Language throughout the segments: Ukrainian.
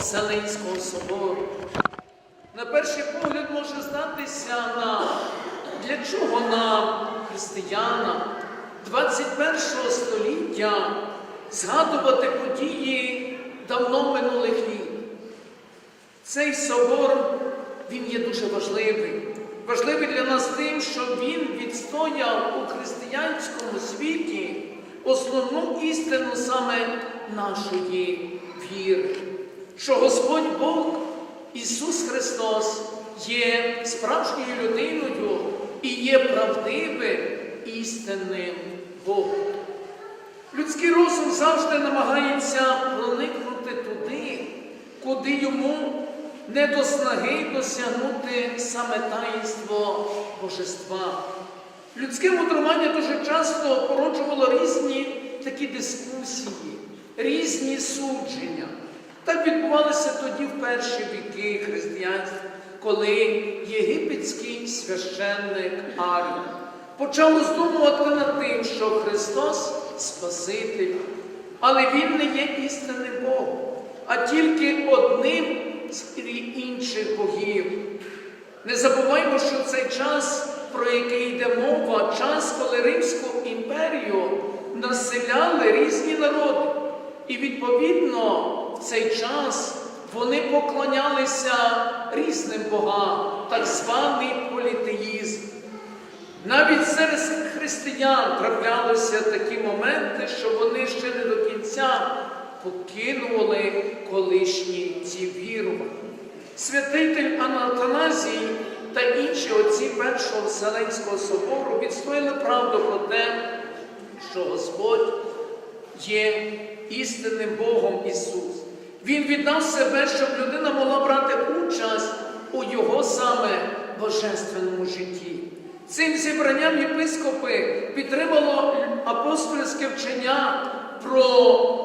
Вселенського собору. На перший погляд може здатися нам, для чого нам, християнам 21 століття, згадувати події давно минулих літ. Цей собор, він є дуже важливий. Важливий для нас тим, що він відстояв у християнському світі основну істину саме нашої віри, що Господь Бог, Ісус Христос, є справжньою людиною і є правдивим істинним Богом. Людський розум завжди намагається проникнути туди, куди йому не до снаги досягнути саме таїнство Божества. Людське мудрування дуже часто породжувало різні такі дискусії, різні судження. Так відбувалося тоді в перші віки християнства, коли єгипетський священник Арій почав роздумувати над тим, що Христос Спаситель, але Він не є істинним Богом, а тільки одним з інших богів. Не забуваймо, що цей час, про який йде мова, час, коли Римську імперію населяли різні народи. І відповідно в цей час вони поклонялися різним богам, так званий політеїзм. Навіть серед християн траплялися такі моменти, що вони ще не до кінця покинули колишні ці вірування. Святитель Анатаназій та інші отці Першого Вселенського собору відстояли правду про те, що Господь є істинним Богом Ісус. Він віддав себе, щоб людина могла брати участь у Його саме божественному житті. Цим зібранням єпископи підтримало апостольське вчення про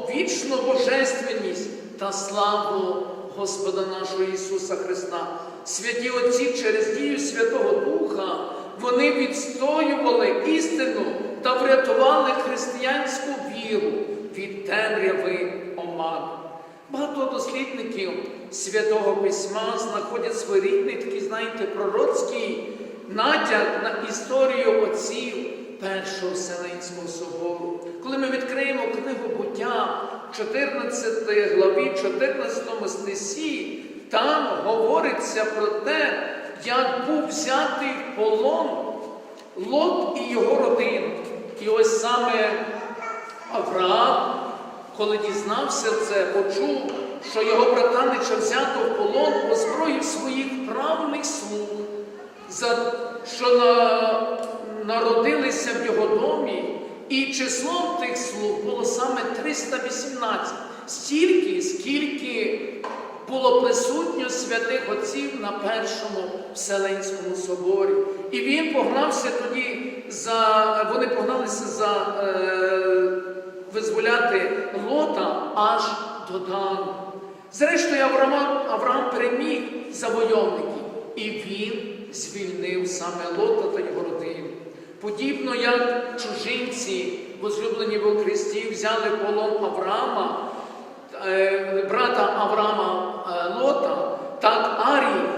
вічну божественність та славу Господа нашого Ісуса Христа. Святі Отці через дію Святого Духа вони відстоювали істину та врятували християнську віру від темряви оману. Багато дослідників Святого Письма знаходять своєрідний такий, знаєте, пророцький натяк на історію отців Першого Вселенського собору. Коли ми відкриємо книгу буття 14 главі, 14 статті, там говориться про те, як був взятий в полон Лот і його родина. І ось саме Авраам, коли дізнався це, почув, що його братанича взято в полон, озброїв своїх правних слуг, що на, народилися в його домі, і числом тих слуг було саме 318, стільки, скільки було присутньо святих отців на Першому Вселенському соборі. І він погнався тоді за, вони погналися за е, визволяти Лота аж до Дану. Зрештою, Авраам, Авраам переміг завойовників, і він звільнив саме Лота та його родину. Подібно як чужинці, возлюблені в Христі, взяли полон Авраама, е, брата Авраама е, Лота, так Арій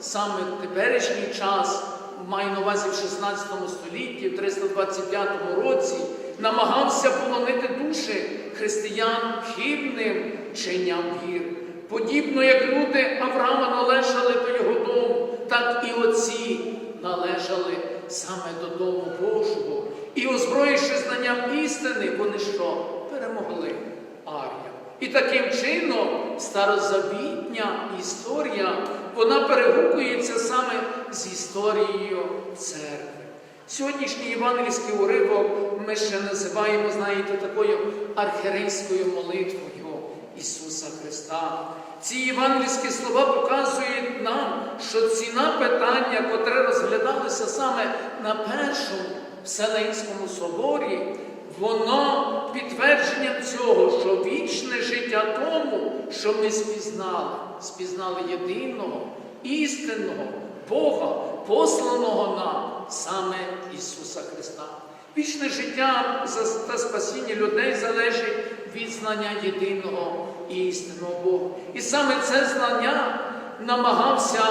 саме в теперішній час, маю на увазі в 16 столітті, в 325 році, намагався полонити душі християн хибним чинням віри. Подібно як люди Авраама належали до його дому, так і отці належали саме до дому Божого. І, озброївши знанням істини, вони що? Перемогли Арія. І таким чином старозавітня історія, вона перегукується саме з історією церкви. Сьогоднішній євангельський уривок ми ще називаємо, знаєте, такою архерейською молитвою Ісуса Христа. Ці євангельські слова показують нам, що ціна питання, котре розглядалося саме на Першому Вселенському соборі, воно підтвердженням цього, що вічне життя тому, що ми спізнали, спізнали єдиного, істинного Бога, посланого нам саме Ісуса Христа. Вічне життя та спасіння людей залежить від знання єдиного і істинного Бога. І саме це знання намагався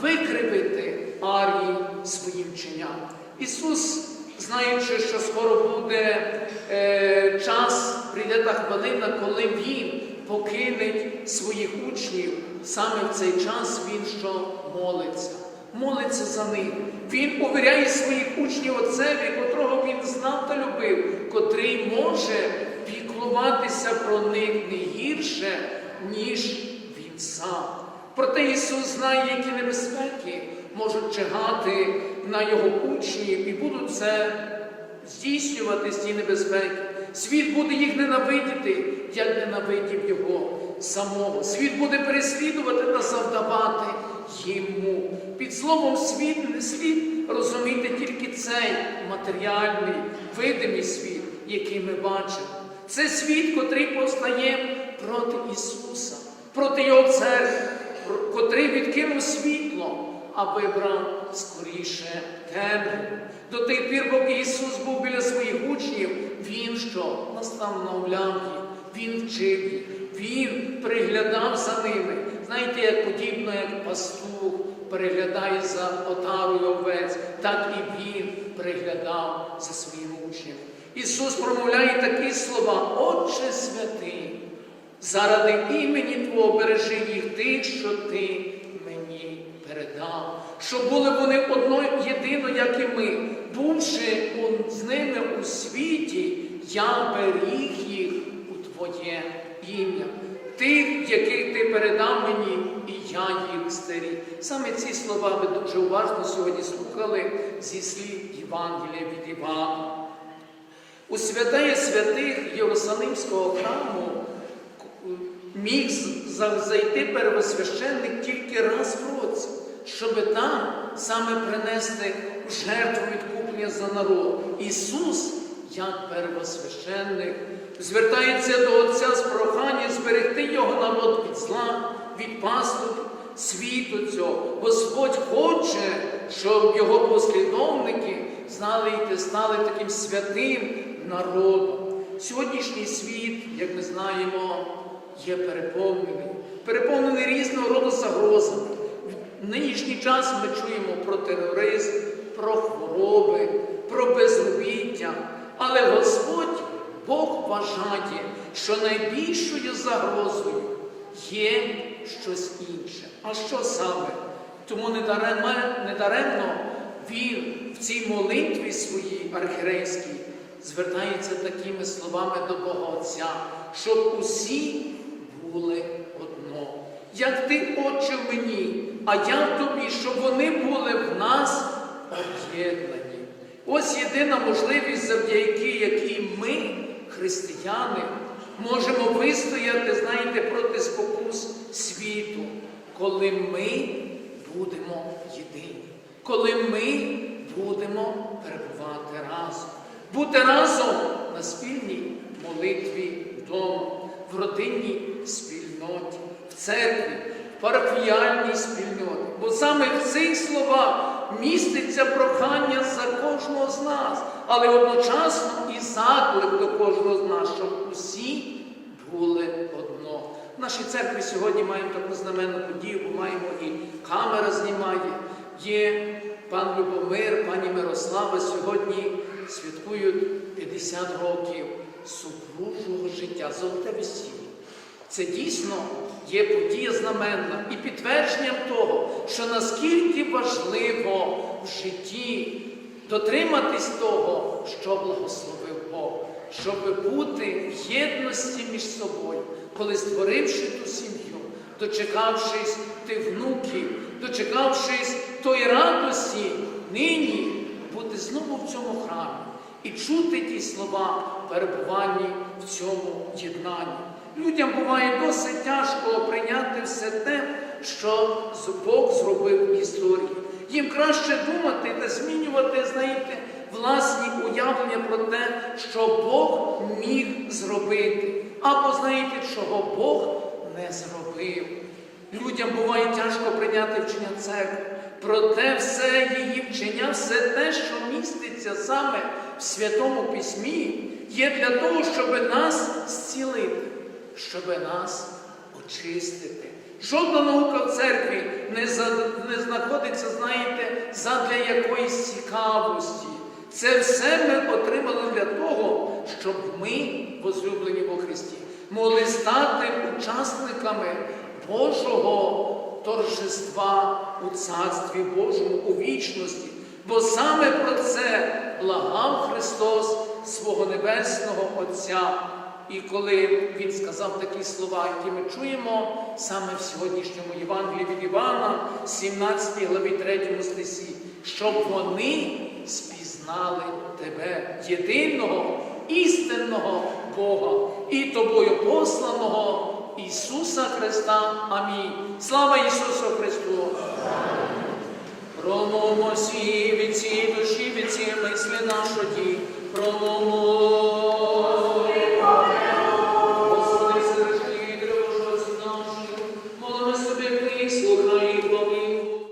викривити Арії своїм вченням. Ісус, знаючи, що скоро буде е, час, прийде та хвилина, коли Він покине своїх учнів, саме в цей час Він що молиться. Молиться за них. Він увіряє своїх учнів отцеві, котрого він знав та любив, котрий може піклуватися про них не гірше, ніж він сам. Проте Ісус знає, які небезпеки можуть чигати на його учнів і будуть це здійснювати ці небезпеки. Світ буде їх ненавидіти, як ненавидів його самого. Світ буде переслідувати та завдавати йому. Під словом світ не слід розуміти тільки цей матеріальний, видимий світ, який ми бачимо. Це світ, котрий повстає проти Ісуса, проти Його церкви, котрий відкинув світло, а вибрав скоріше темряву. До тих пір, поки Ісус був біля своїх учнів, Він що наставляв їх, Він вчив Він приглядав за ними. Знаєте, як подібно, як пастух переглядає за отарою овець, так і Він приглядав за своїми учнями. Ісус промовляє такі слова, Отче святий, заради імені Твого бережи їх тих, що Ти мені передав, щоб були вони одно єдино, як і ми, бувши з ними у світі, я беріг їх Твоє ім'я. Тих, яких ти передав мені, і я їх стеріг. Саме ці слова ви дуже уважно сьогодні слухали зі слів Євангелія від Івана. У святає святих Єрусалимського храму міг зайти первосвященник тільки раз в році, щоб там саме принести жертву відкуплення за народ. Ісус, як первосвященник, звертається до Отця з проханням зберегти його народ від зла, від паступ світу цього. Господь хоче, щоб його послідовники знали і стали таким святим народом. Сьогоднішній світ, як ми знаємо, є переповнений, переповнений різного роду загрозами. В нинішній час ми чуємо про тероризм, про хвороби, про безробіття. Але Господь Бог вважає, що найбільшою загрозою є щось інше. А що саме? Тому недаремно, він в цій молитві своїй архірейській звертається такими словами до Бога Отця, щоб усі були одно. Як ти, Отче, в мені, а я в тобі, щоб вони були в нас об'єднані. Ось єдина можливість, завдяки якій ми, християни, можемо вистояти, знаєте, проти спокус світу, коли ми будемо єдині, коли ми будемо перебувати разом, бути разом на спільній молитві вдома, в родинній спільноті, в церкві, в парафіяльній спільноті. Бо саме в цих словах міститься прохання за кожного з нас, але одночасно і заклик до кожного з нас, щоб усі були одно. В нашій церкві сьогодні маємо таку знаменну подію, бо маємо і камера знімає, є пан Любомир, пані Мирослава сьогодні святкують 50 років супружого життя, золоте весілля. Це дійсно є подія знаменна і підтвердженням того, що наскільки важливо в житті дотриматись того, що благословив Бог, щоб бути в єдності між собою, коли створивши ту сім'ю, дочекавшись тих внуків, дочекавшись тої радості, нині бути знову в цьому храмі і чути ті слова перебування в цьому єднанні. Людям буває досить тяжко прийняти все те, що Бог зробив в історії. Їм краще думати та змінювати, знаєте, власні уявлення про те, що Бог міг зробити, або знаєте, чого Бог не зробив. Людям буває тяжко прийняти вчення церкви. Проте все її вчення, все те, що міститься саме в Святому Письмі, є для того, щоб нас зцілити. Щоб нас очистити. Жодна наука в церкві не, за, не знаходиться, знаєте, задля якоїсь цікавості. Це все ми отримали для того, щоб ми, возлюблені во Христі, могли стати учасниками Божого торжества у Царстві Божому, у вічності. Бо саме про це благав Христос свого Небесного Отця. І коли Він сказав такі слова, які ми чуємо саме в сьогоднішньому Євангелії від Івана, 17 главі 3 стисі, щоб вони спізнали тебе, єдиного, істинного Бога і тобою посланого Ісуса Христа. Амінь. Слава Ісусу Христу! Промовмо всі від цієї душі, від цієї мислі нашої, промовмо.